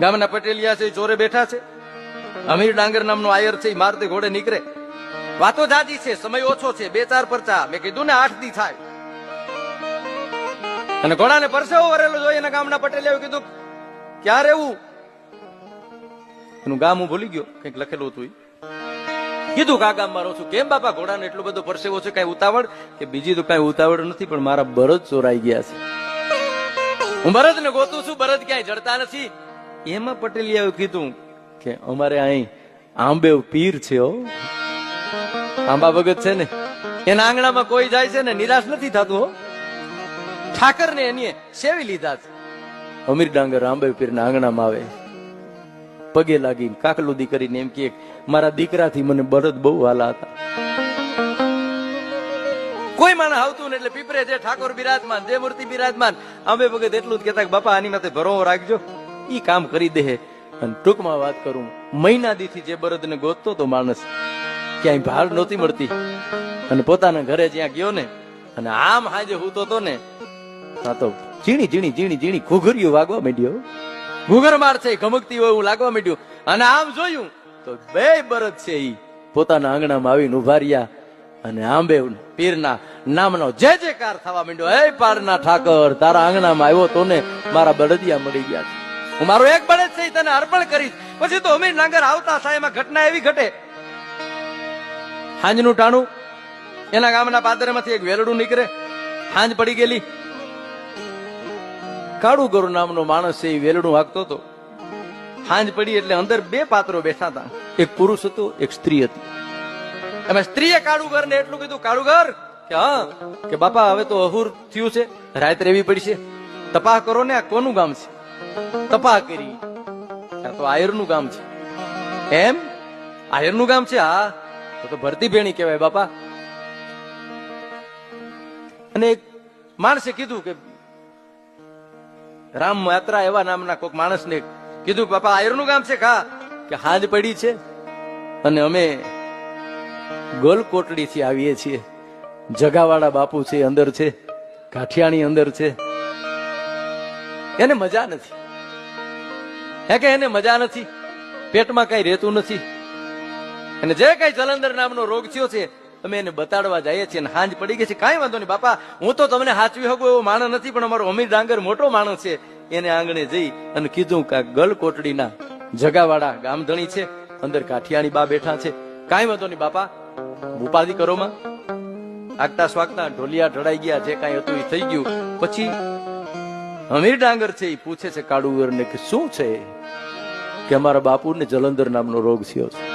ગામના પટેલિયા છે ચોરે બેઠા છે. અમીર ડાંગર નામનો આયર છે મારતે ઘોડે નીકળે. વાતો જાજી છે, સમય ઓછો છે, બે ચાર પરચા. મેં કીધું ને આઠ દી થાય. અને ઘોડાને પરસેવો વરેલો જોઈએ એના ગામના પટેલિયાએ કીધું ક્યાં રહેવું એનું ગામ હું ભૂલી ગયો, કંઈક લખેલું હતું. કીધું કા ગામમાં રહું છું. કેમ બાપા, ઘોડાને એટલો બધો પરસેવો છે, કઈ ઉતાવળ? કે બીજી તો કઈ ઉતાવળ નથી, પણ મારા બરજ ચોરાઈ ગયા છે. હું બરજ ને ગોતું છું, બરજ ક્યાંય જડતા નથી. એમાં પટેલિયાએ કીધું કે અમારે અહીં આંબેવ પીર છે હો. આંબા ભગત છે ને, એના આંગણામાં કોઈ જાય છે ને, નિરાશ નથી થતું હો. ઠાકર ને એની સેવી લીધા છે. અમીર ડાંગર આંબે પીરના આંગણામાં આવે. પગે લાગી કાકલુદી કરીને એમ કે, મારા દીકરાથી મને બળદ બહુ વાલા હતા. કોઈ માણસ આવતું ને એટલે પીપરે જે ઠાકોર બિરાજમાન જે મૂર્તિ બિરાજમાન. આંબે ભગત એટલું જ કહેતા કે, બાપા, આની માથે ભરો રાખજો. ઈ કામ કરી દે અને ટૂંકમાં વાત કરું મહિના દીથી જે બળદને ગોતતો તો માણસ ક્યાંય ભાર નહોતી મળતી. અને પોતાના ઘરે જ્યાં ગયો ને, અને આમ હાજે હૂતો તો ને તો ઝીણી ઝીણી ઝીણી ઝીણી ઘૂઘરીઓ વાગવા માંડ્યો ઘૂઘર માર છે ગમકતી હોય એવું લાગવા માંડ્યું. અને આમ જોયું તો બે બરદ છે ઈ. પોતાના આંગણામાં આવીને ઊભા રહ્યા અને આંબે પીરના નામનો જે જે કાર થવા માંડ્યો હે પારના ઠાકર, તારા આંગણામાં આવ્યો તો ને, મારા બળદિયા મળી ગયા છે. હું મારો એક બળદ છે તને અર્પણ કરીશ. પછી તો અમીર નાગર આવતા એમાં ઘટના એવી ઘટે. હાંજનું ટાણું, એના ગામના પાદરમાંથી એક વેલડું નીકળે. હાંજ પડી ગયેલી. કાળુ ગરુ નામનો માણસ છે એ વેલડું હાંકતો હતો. હાંજ પડી એટલે અંદર બે પાત્રો બેઠા હતા. એક પુરુષ હતો, એક સ્ત્રી હતી. એમાં સ્ત્રીએ કાળુગર ને એટલું કીધું કાળુગર કે, હા. કે, બાપા, હવે તો અહુર થયું છે, રાત પડી પડશે. તપાસ કરો ને આ કોનું ગામ છે? તપાહ કરી. તો આયરનું ગામ છે. એમ? આયરનું ગામ છે? હા. તો ભરતી ભેણી કહેવાય બાપા. અને એક માણસે કીધું કે રામ યાત્રા એવા નામના કોઈક માણસને કીધું બાપા, આયરનું ગામ છે? કા કે હાજ પડી છે. અને અમે ગોલકોટડીથી આવીએ છીએ. જગાવાળા બાપુ છે, અંદર છે. કાઠિયાણી અંદર છે. એને મજા નથી. હે કે એને મજા નથી? પેટમાં કઈ રહેતું નથી. અને જે કઈ જલંધર નામનો રોગ થયો છે, અમે એને બતાડવા જઈએ છીએ અને હાંજ પડી ગઈ છે. કાંઈ વાંધો નહીં, બાપા, હું તો તમને હાચવી શકું એવો માણસ નથી, પણ અમારો અમીર ડાંગર મોટો માણસ છે. એને આંગણે જઈ અને કીધું કે ગલકોટડીના ગલ કોટડીના જગાવાળા ગામધણી છે, અંદર કાઠિયાણી બા બેઠા છે. કાંઈ વાંધો નહીં, બાપા, ઉપાધિ કરો માં. આગતા સ્વાગતા ઢોલિયા ઢળાઈ ગયા, જે કાંઈ હતું એ થઈ ગયું. પછી અમીર ડાંગર છે એ પૂછે છે કાળુ ને કે શું છે? કે અમારા બાપુને જલંધર નામનો રોગ થયો છે.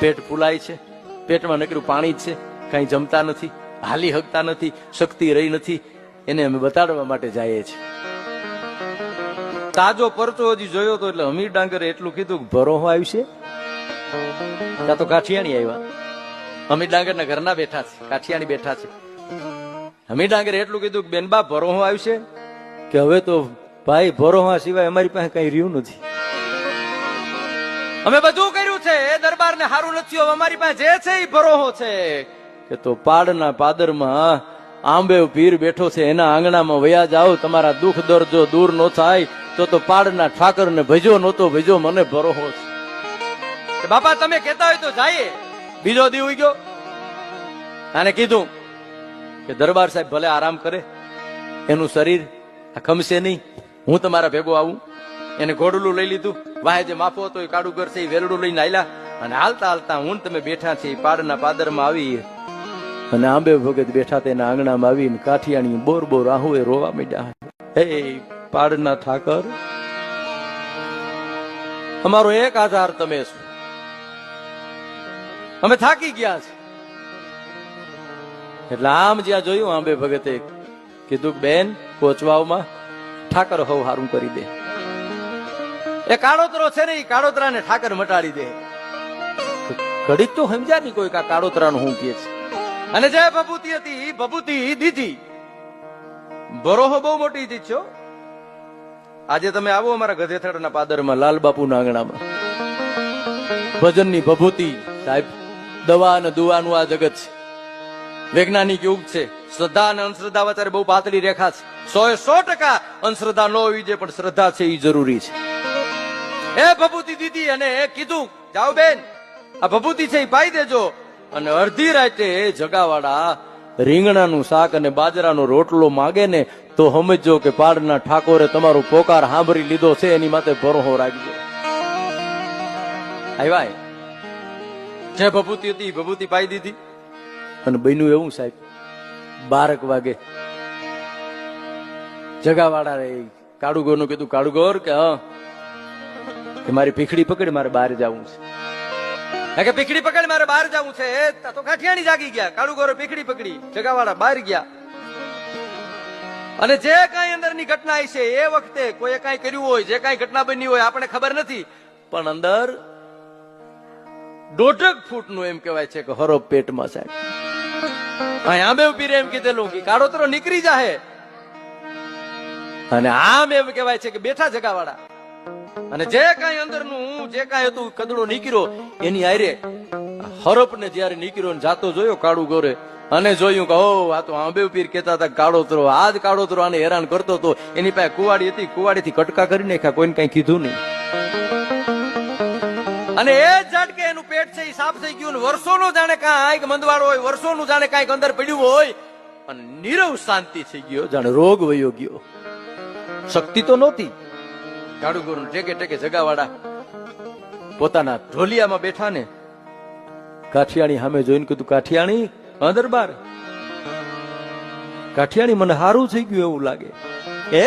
પેટ ફૂલાય છે, પેટમાં નકરું પાણી છે, કઈ જમતા નથી, હાલી હકતા નથી, શક્તિ રહી નથી, એને અમે બતાડવા માટે જઈએ છીએ. તાજો પરચો હજી જોયો તો એટલે અમીર ડાંગરે એટલું કીધું કે ભરો છે ત્યાં તો કાઠિયાણી આવ્યા. અમીર ડાંગરના ઘરના બેઠા છે, કાઠિયાણી બેઠા છે. અમીર ડાંગરે એટલું કીધું કે બેનબા ભરો છે કે હવે તો ભાઈ ભરોહા સિવાય અમારી પાસે કઈ રહ્યું નથી. અમે બધું કર્યું છે એ દરબારને સારું નથી હવે અમારી પાસે જે છે એ ભરોહો છે. કે તો પાડના પાદરમાં આંબે પીર બેઠો છે એના આંગણામાં વયા જાઓ તમારા દુઃખ દર્દ જો દૂર ન થાય તો તો પાડના ઠાકર ને ભજો નહોતો ભજો મને ભરોહો છે. બાપા તમે કહેતા હોય તો જઈએ. બીજો દી ગયો. આને કીધું કે દરબાર સાહેબ ભલે આરામ કરે એનું શરીર ખમશે નહીં. હું તમારા ભેગો આવું. એને ઘોડલું લઈ લીધું. વાહે જે માફો હતો એ કાળુગર છે એ વેલડું લઈને આયલા. અને હાલતા હાલતા હું તમે બેઠા છે એ પાડના પાદરમાં આવી અને આંબે ભગત બેઠા તેના આંગણામાં આવીને કાઠિયાણી બોર બોર આહુએ રોવા માંડ્યા. હે પાડના ઠાકર. અમારો એક આધાર તમે છો. અમે થાકી ગયા છે. એટલે આમ જ્યાં જોયું આંબે ભગતે કીધું, બેન કોચવાઓમાં ઠાકર હોવ હારું કરી દે. એ કાળોતરો છે ને એ કાળોતરાને ઠાકર મટાડી દે. ઘડીક તો સમજ્યા નહીં કોઈ કાળોતરાનું હું કે છે. અને જે ભભૂતિ હતી એ ભભૂતિ દીધી. બરોહો બહુ મોટી ચીજ છો. આજે તમે આવો અમારા ગધેથડના પાદરમાં, લાલ બાપુના આંગણામાં. ભજનની ભભૂતિ, સાહેબ, દવા અને દુવાનું આ જગત છે. વૈજ્ઞાનિક યુગ છે. શ્રદ્ધા અને અંધશ્રદ્ધા વચ્ચે બહુ પાતળી રેખા છે. સો એ સો ટકા અંધશ્રદ્ધા ન હોવી જોઈએ, પણ શ્રદ્ધા છે એ જરૂરી છે. એ ભભૂતિ દીદી, અને એ કીધું, જાઓ બેન, આ ભભૂતિ છે એ પાઈ દેજો. અને અડધી રાતે જગાવાળા રીંગણાનું શાક અને બાજરાનો રોટલો માગે ને તો સમજો કે પાડના ઠાકોરે તમારો પોકાર સાંભળી લીધો છે, એની માથે ભરોહો રાખજો. આવ્યા જે ભભૂતિ હતી એ ભભૂતિ પાઈ દીધી. અને બન્યું એવું સાહેબ. બારક વાગે. જગાવાળા રે કાળુગોરનું કીધું, કાળુગોર, કે હા, કે મારી પીખડી પકડી, મારે બહાર જવું છે. કે, પીખડી પકડી, મારે બહાર જવું છે. તો કાઠિયાણી જાગી ગયા. કાળુગોરે પીખડી પકડી, જગાવાળા બહાર ગયા. અને જે કાંઈ અંદરની ઘટના છે એ વખતે કોઈએ કાંઈ કર્યું હોય, જે કાંઈ ઘટના બની હોય, આપણે ખબર નથી. પણ અંદર દોઢક ફૂટનું એમ કહેવાય છે કે હરો પેટમાં સાહેબ. અહીં આંબે પીરે એમ કીધેલું કે કાળોતરો નીકળી જાહે. અને આમ એમ કહેવાય છે કે બેઠા જગાવાળા. અને જે કાંઈ અંદરનું જે કાંઈ હતું, કદડો નીકળ્યો, એની આરે હરપને જ્યારે નીકળ્યો ને જાતો જોયો કાળુ ગોરે અને જોયું કે ઓ આ તો આંબે પીર કહેતા હતા કાળોતરો આ જ કાળોતરો આને હેરાન કરતો હતો. એની પાસે કુવાડી હતી, કુવાડીથી કટકા કરી નાખ્યા, કોઈને કઈ કીધું નહીં. અને એ ઝાટકે એનું પેટ છે, એ સાફ થઈ ગયું વર્ષોનું જાણે કાંઈક મંદવાડો હોય, વર્ષોનું જાણે કાંઈક અંદર પડ્યું હોય, અને નીરવ શાંતિ થઈ ગયો, જાણે રોગ વયો ગયો. શક્તિ તો નહોતી. કાળુ ગુરુ ટેકે ટેકે જગાવાળા પોતાના ઢોલિયામાં બેઠા ને કાઠિયાણી સામે જોઈને કીધું, કાઠિયાણી અંદર બાર કાઠિયાણી, મને સારું થઈ ગયું એવું લાગે. એ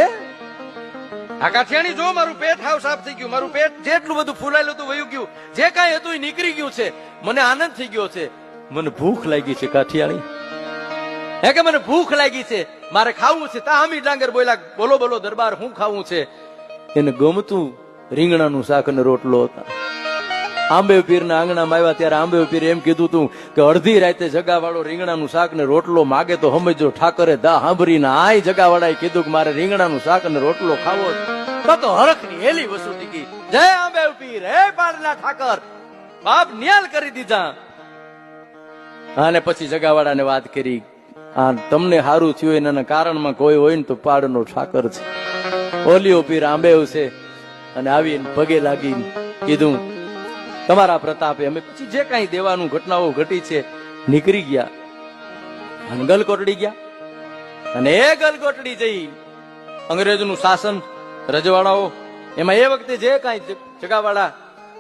આ કાઠિયાણી જો મારું પેટ હાવ સાફ થઈ ગયું, મારું પેટ જેટલું બધું ફૂલાયેલું હતું, વયું ગયું, જે કાંઈ હતું એ નીકળી ગયું છે. મને આનંદ થઈ ગયો છે. મને ભૂખ લાગી છે, કાઠિયાણી. હે કે મને ભૂખ લાગી છે? મારે ખાવું છે. તામી ડાંગર બોલ્યા, બોલો બોલો, દરબાર, હું ખાવું છે? એને ગમતું રીંગણાનું શાક અને રોટલો હતા. આંબે પીરના આંગણામાં આવ્યા ત્યારે આંબે પીર એમ કીધું તું કે અડધી રાતે જગાવાળો રીંગણાનું શાક ને રોટલો માગે તો સમજો ઠાકરે દા સાંભળીને આય જગાવાળાએ કીધું કે મારે રીંગણાનું શાક અને રોટલો ખાવો છે. તો હરખની હેલી વસુ ગઈ જય આંબે પીર હે પાડના ઠાકર. બાપ નિયાલ કરી દીધા. અને પછી જગાવાળાને વાત કરી, આ તમને સારું થયું એના કારણમાં કોઈ હોય ને તો પાડનો ઠાકર છે. ઓલિયો પીર આંબેવ છે અને આવીને પગે લાગી કીધું, તમારા પ્રતાપે અમે પછી જે કાંઈ દેવાનું ઘટનાઓ ઘટી છે, નીકળી ગયા. અને ગલકોટડી ગયા. અને એ ગલકોટડી જઈ અંગ્રેજનું શાસન રજવાડાઓ. એમાં એ વખતે જે કાંઈ જગાવાળા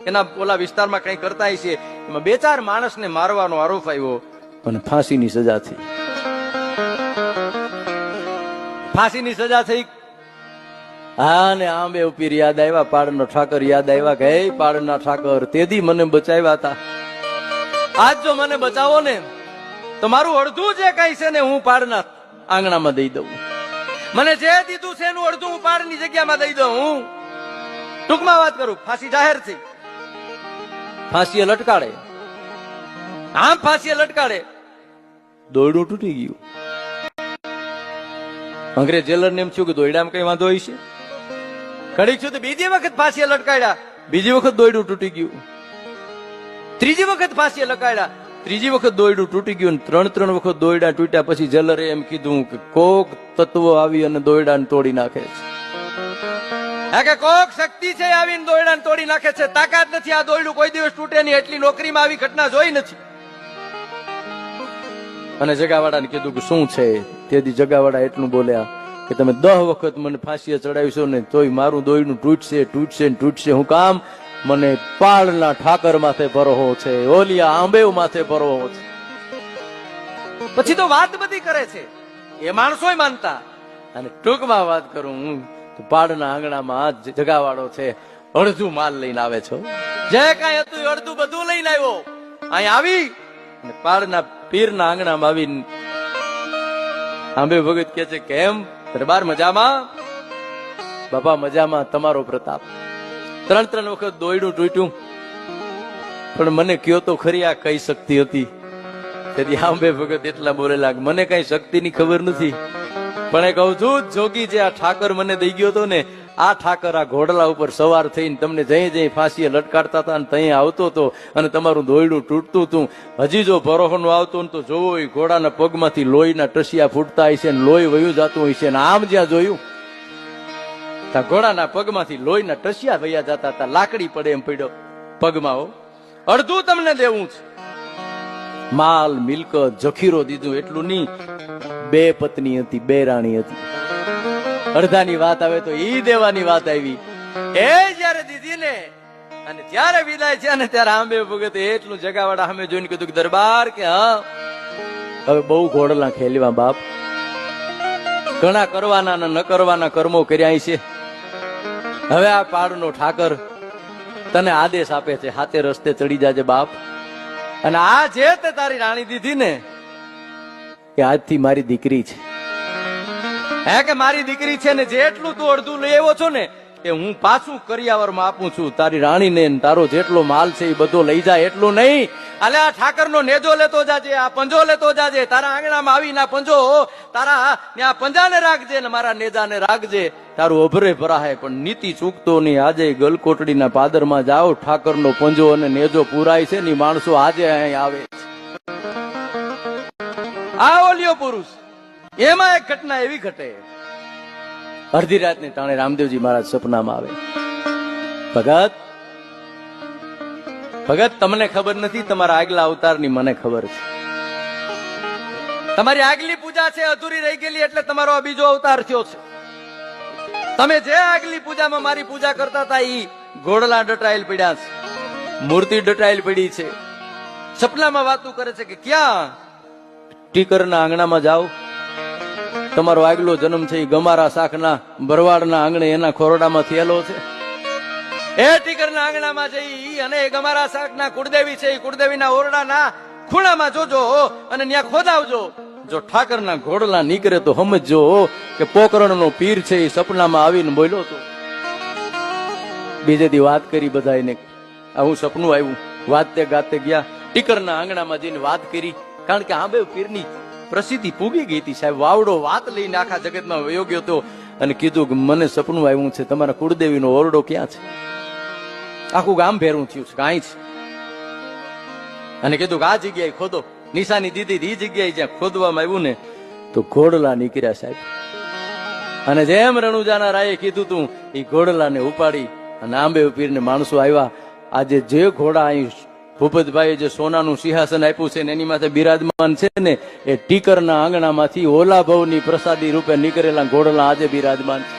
એના ઓલા વિસ્તારમાં કંઈ કરતા છે એમાં બે ચાર માણસને મારવાનો આરોપ આવ્યો. અને ફાંસીની સજા થઈ. ફાંસીની સજા થઈ. હા ને આંબે ઉપીર યાદ આવ્યા પાડનો ઠાકર યાદ આવ્યા કે હે પાડના ઠાકર તેદી મને બચાવ્યા હતા આજ જો મને બચાવો ને તો મારું અડધું જે કઈ છે ને હું પાડના આંગણામાં દઈ દઉં. મને જે દીધું છે એનું અડધું હું પાડની જગ્યામાં દઈ દઉં હું. ટૂંકમાં વાત કરું ફાંસી જાહેર થઈ ફાંસીએ લટકાડે. આમ ફાંસીએ લટકાડે. દોરડું તૂટી ગયું. અંગ્રેજ જેલર ને એમ થયું કે દોયડામાં કઈ વાંધો હોય છે? ઘડીક છું તો બીજી વખત ફાંસીએ લટકાડ્યા. બીજી વખત દોયડું તૂટી ગયું. ત્રીજી વખત ફાંસીએ લટકાડ્યા. ત્રીજી વખત દોયડું તૂટી ગયું ત્રણ ત્રણ વખત દોયડા તૂટ્યા પછી જલરે એમ કીધું કે કોક તત્વ આવી અને દોયડાને તોડી નાખે છે. કે કોક શક્તિ છે આવીને દોયડાને તોડી નાખે છે? તાકાત નથી આ દોયડું કોઈ દિવસ તૂટે નહીં, એટલી નોકરીમાં આવી ઘટના જોઈ નથી. અને જગાવાળાને કીધું કે શું છે? તેથી જગાવાળા એટલું બોલ્યા કે તમે દહ વખત મને ફાંસીએ ચડાવીશો ને તોય મારું દોયડું તૂટશે તૂટશે તૂટશે. હું કામ મને પાળના ઠાકર માથે ભરવો છે, ઓલિયા આંબેવ માથે ભરવો છે. પછી તો વાત બધી કરે છે. એ માણસો માનતા. અને ટૂંકમાં વાત કરું તો પાડના આંગણામાં જગાવાળો છે, અડધું માલ લઈને આવે છો. જે કાંઈ હતું અડધું બધું લઈને આવ્યો. અહીં આવી અને પાડના પીરના આંગણામાં આવી આંબે ભગત કે છે, કેમ? દરબાર મજામાં? બાપા, મજામાં. તમારો પ્રતાપ. ત્રણ ત્રણ વખત દોયડું તૂટ્યું. પણ મને કયો તો ખરી આ કઈ શક્તિ હતી? તેથી આંબે ભગત એટલા બોલેલા મને કઈ શક્તિની ખબર નથી. પણ એ કહું છું જોગી જે આ ઠાકર મને દઈ ગયો હતો ને, આ ઠાકર આ ઘોડલા ઉપર સવાર થઈને તમને જઈ જઈ ફાંસીએ લટકાડતા હતા અને ત્યાં આવતો હતો અને તમારું દોયડું તૂટતું હતું. હજી જો ભરોહનો આવતો તો જોવો, એ ઘોડાના પગમાંથી લોહીના ટસિયા ફૂટતા હશે ને લોહી વયું જતું હશે ને આમ જ્યાં જોયું ત્યાં ઘોડાના પગમાંથી લોહીના ટસિયા વૈયા જતા હતા લાકડી પડે એમ પડ્યો. પગમાં અડધું તમને દેવું છે. માલ, મિલકત, જખીરો દીધું એટલું નહીં. બે પત્ની હતી, બે રાણી હતી. અડધાની વાત આવે તો ઈ દેવાની વાત આવી. એ જયારે દીધી ને, અને ત્યારે વિદાય છે ને ત્યારે આંબે ભગત એટલું જગાવાડા સામે જોઈને કીધું કે દરબાર કે હા. હવે બહુ ઘોડલા ખેલવા બાપ. ઘણા કરવાના ન કરવાના કર્મો કર્યા છે હવે આ પાડનો ઠાકર તને આદેશ આપે છે, હાથે રસ્તે ચડી જાજે બાપ. અને આ જે તે તારી રાણી દીધી ને કે આજથી મારી દીકરી છે. હે કે મારી દીકરી છે ને, જેટલું તું અડધું લઈ આવ્યો છો ને, એ હું પાછું કરિયાવરમાં આપું છું. તારી રાણીને ને તારો જેટલો માલ છે એ બધો લઈ જાય એટલું નહીં. અલે આ ઠાકરનો નેજો લેતો જાજે, આ પંજો લેતો જાજે, તારા આંગણામાં આવીને પંજો, તારા ત્યાં પંજાને રાખજે ને મારા નેજાને રાખજે. તારું અભરે ભરાય પણ નીતિ ચૂકતો નહીં. આજે ગલકોટડીના પાદરમાં જાઓ, ઠાકરનો પંજો અને નેજો પુરાય છે ને માણસો આજે અહીં આવે આ ઓલિયો પુરુષ. એમાં એક ઘટના એવી ઘટે. અડધી રાતને ટાણે રામદેવજી મહારાજ સપનામાં આવે. ભગત ભગત, તમને ખબર નથી, તમારા આગલા અવતારની મને ખબર છે. તમારી આગલી પૂજા છે, અધૂરી રહી ગયેલી, એટલે તમારો બીજો અવતાર થયો છે. તમે જે આગલી પૂજામાં મારી પૂજા કરતા હતા ઈ ઘોડલા ડટાયેલ પડ્યા છે. મૂર્તિ ડટાયેલ પડી છે. સપનામાં વાતું કરે છે કે ક્યાં? ટીકરના આંગણામાં જાઓ. તમારો આગલો જન્મ છે ગમારા શાખના, ભરવાડના આંગણે એના ખોરડામાં થયેલો છે. એ ટીકરના આંગણામાં જઈ અને એ ગમારા શાખના કુળદેવી છે એ કુળદેવીના ઓરડાના ખૂણામાં જોજો અને ત્યાં ખોદાવજો. જો ઠાકરના ઘોડલા નીકળે તો સમજજો. કે પોકરણનો પીર છે એ સપનામાં આવીને બોલ્યો હતો. બીજે દી વાત કરી બધા એને હું સપનું આવ્યું. વાતે ગાતે ગયા. ટીકરના આંગણામાં જઈને વાત કરી. કારણ કે આંબે પીરની પ્રસિદ્ધિ પૂગી ગઈ હતી સાહેબ. વાવડો વાત લઈને આખા જગતમાં વયો હતો અને કીધું કે મને સપનું આવ્યું છે. તમારા કુળદેવીનો ઓરડો ક્યાં છે? આખું ગામ ભેરું થયું છે કાંઈ છે. અને કીધું કે આ જગ્યાએ ખોદો. નિશાની દીધી એ જગ્યાએ જ્યાં ખોદવામાં આવ્યું ને, તો ઘોડલા નીકળ્યા સાહેબ. અને જેમ રણુજાના રાયે કીધું તું એ ઘોડલાને ઉપાડી અને આંબે પીરને માણસો આવ્યા આજે જે ઘોડા અહીં ભૂપતભાઈએ જે સોનાનું સિંહાસન આપ્યું છે ને એની માથે બિરાજમાન છે ને, એ ટીકરના આંગણામાંથી ઓલા ભવની પ્રસાદી રૂપે નીકળેલા ઘોડલા આજે બિરાજમાન છે.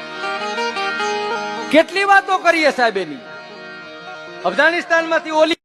કેટલી વાતો કરીએ સાહેબ એની? અફઘાનિસ્તાનમાંથી ઓલી